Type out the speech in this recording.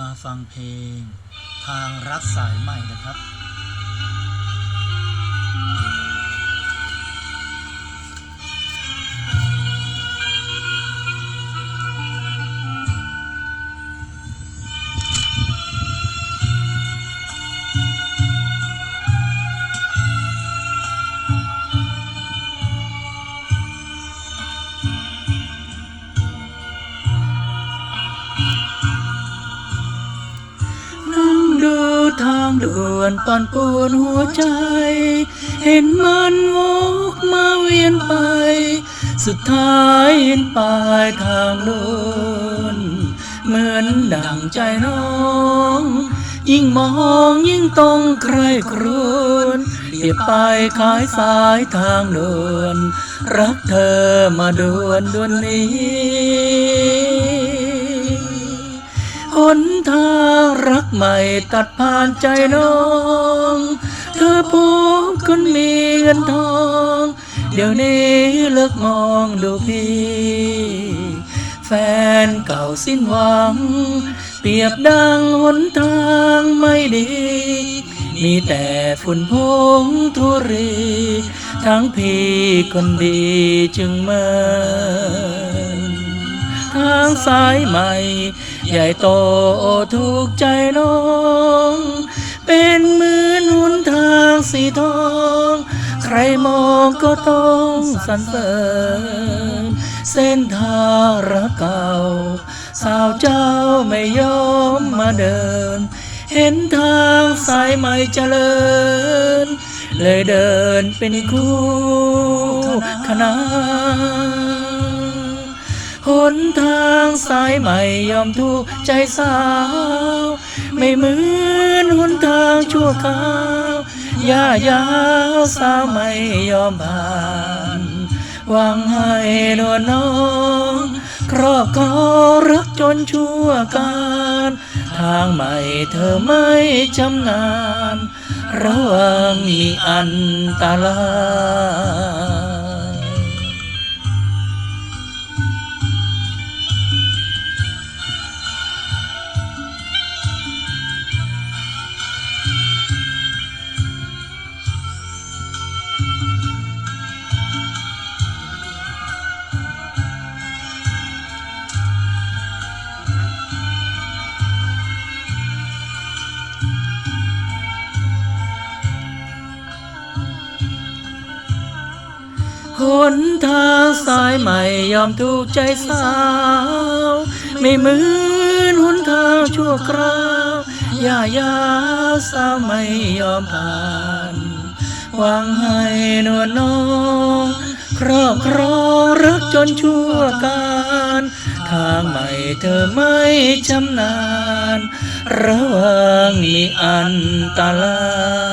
มาฟังเพลง ทางรักสายใหม่นะครับ ทางด่วนปั่นป่วนหัวใจ เห็นมันวกมาเวียนไป สุดท้ายเห็นปลายทางโดนเหมือนดังใจน้อง ยิ่งมองยิ่งต้องใครครวนเปรียบไปขายสายทางเด่วนรักเธอมาด่วนดวนนี้หนทาง รักใหม่ตัดผ่านใจน้อง เธอพบคนมีเงินทอง เดี๋ยวนี้เลิกมองดูพี่ แฟนเก่าสิ้นหวัง เปรียบดังหนทางไม่ดี มีแต่ฝุ่นพงทุรี ทั้งพี่คนดีจึงเมินทางสายใหม่ ใหญ่โตถูกใจน้อง เป็นเหมือนหุนทางสีทอง ใครมองก็ต้องสรรเสริญ เส้นทางรักเก่า สาวเจ้าไม่ยอมมาเดิน เห็นทางสายใหม่เจริญ เลยเดินเป็นคู่คณะ หนทางสายใหม่ยอมทุกใจสาว ไม่เหมือนหนทางชั่วคราวยายาวสาวไม่ยอมผ่านหวังให้นวลน้องครอบครองรักจนชั่วการ ทางใหม่เธอไม่จำนาน ระวังมีอันตราย นทางสายใหม่ยอมถูกใจสาว ไม่เหมือนหนทางชั่วคราวย่ายาสาวไม่ยอมผ่านหวังให้นวลน้องครอบครองรักจนชั่วการ ทางใหม่เธอไม่ชำนาญระวังมีอันตราย